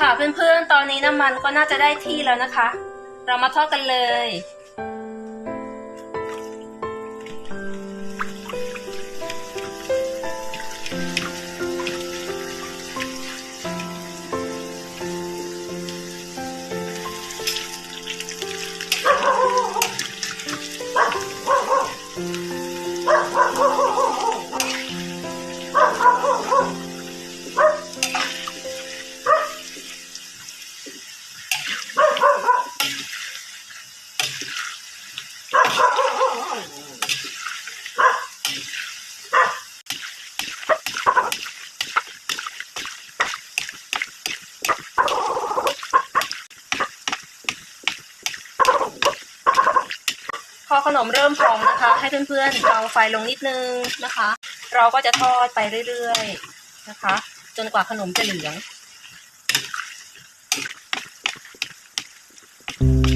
ค่ะเพื่อนๆ ตอนนี้น้ำมันก็น่าจะได้ที่แล้วนะคะ เรามาทอดกันเลย พอขนมเริ่มพองนะคะ ให้เพื่อนๆเบาไฟลงนิดนึงนะคะ เราก็จะทอดไปเรื่อยๆนะคะ จนกว่าขนมจะเหลืองสัง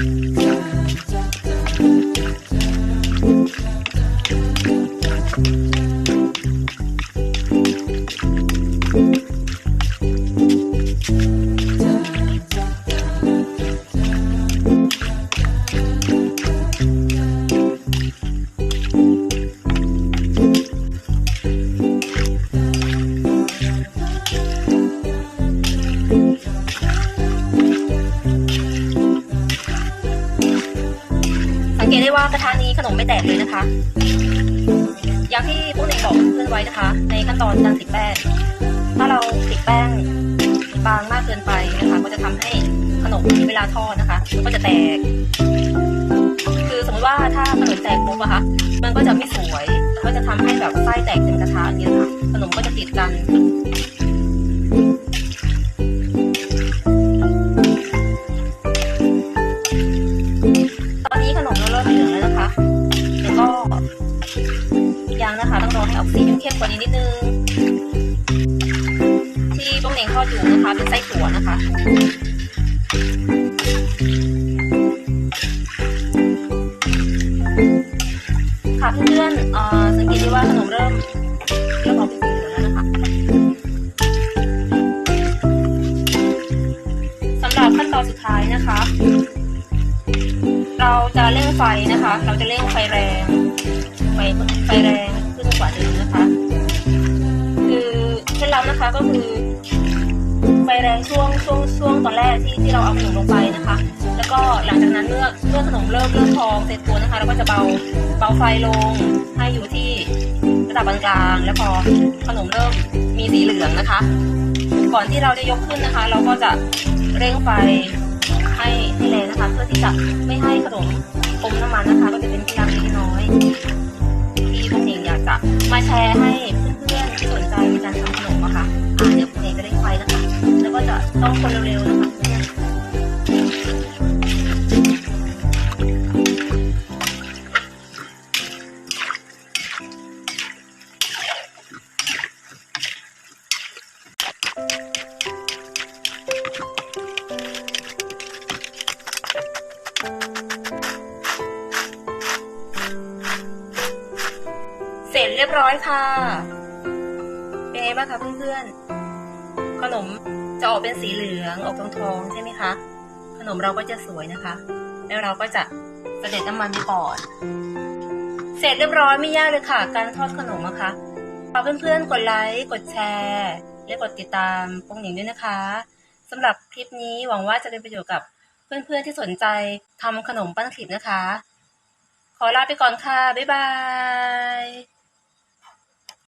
เกตได้ว่ากระทะนี้ขนมไม่แตกเลยนะคะ อย่างที่พวกเด็กบอกเพื่อนไว้นะคะ ในขั้นตอนการติดแป้ง ถ้าเราติดแป้งบางมากเกินไปนะคะ ก็จะทำให้ขนมเวลาทอดนะคะ ก็จะแตก คือสมมติว่าถ้าขนมแตกปุ๊บอะคะมันก็จะไม่สวย ก็จะทำให้แบบไส้แตกเต็มกระทะอย่างเงี้ยค่ะ ขนมก็จะติดกัน นะคะ ต้องรอให้ออกสีเข้มกว่านี้นิดนึง ที่ป้องเหน่งทอดอยู่นะคะ เป็นไส้ถั่วนะคะค่ะเพื่อนๆเอ่อสังเกตได้ว่าขนมเริ่มเริ่มออกเป็นสีเหลืองแล้วนะคะสำหรับขั้นตอนสุดท้ายนะคะ เราจะเร่งไฟนะคะ เราจะเร่งไฟแรง ไฟไฟแรง ว่าเดิมนะคะ คือเคล็ดลับนะคะก็คือไฟแรงช่วงช่วงช่วงตอนแรกที่ที่เราเอาขนมลงไปนะคะ แล้วก็หลังจากนั้นเมื่อเมื่อขนมเริ่มเริ่มพองเสร็จตัวนะคะ เราก็จะเบาเบาไฟลงให้อยู่ที่ระดับกลางแล้วพอขนมเริ่มมีสีเหลืองนะคะ ก่อนที่เราจะยกขึ้นนะคะ เราก็จะเร่งไฟให้ให้แรงนะคะ เพื่อที่จะไม่ให้ขนมอมน้ำมันนะคะ ก็จะเป็นที่เล็กน้อย จะมาแชร์ให้เพื่อนๆที่สนใจในการทำขนมอะค่ะอ่าเดี๋ยวคุณเองจะได้ไฟนะคะ แล้วก็จะต้องคนเร็วๆนะคะ เรียบร้อยค่ะ เป็นไงบ้างคะเพื่อนๆ ขนมจะออกเป็นสีเหลืองออกทองทองๆใช่ไหมคะ ขนมเราก็จะสวยนะคะ แล้วเราก็จะเสด็จน้ำมันไปก่อน เสร็จเรียบร้อยไม่ยากเลยค่ะ การทอดขนมนะคะฝากเพื่อนๆ กดไลค์ กดแชร์ และกดติดตามปงหนิงด้วยนะคะสำหรับคลิปนี้หวังว่าจะเป็นประโยชน์กับเพื่อนๆที่สนใจทำขนมปั้นคลิปนะคะ ขอลาไปก่อนค่ะ บ๊ายบาย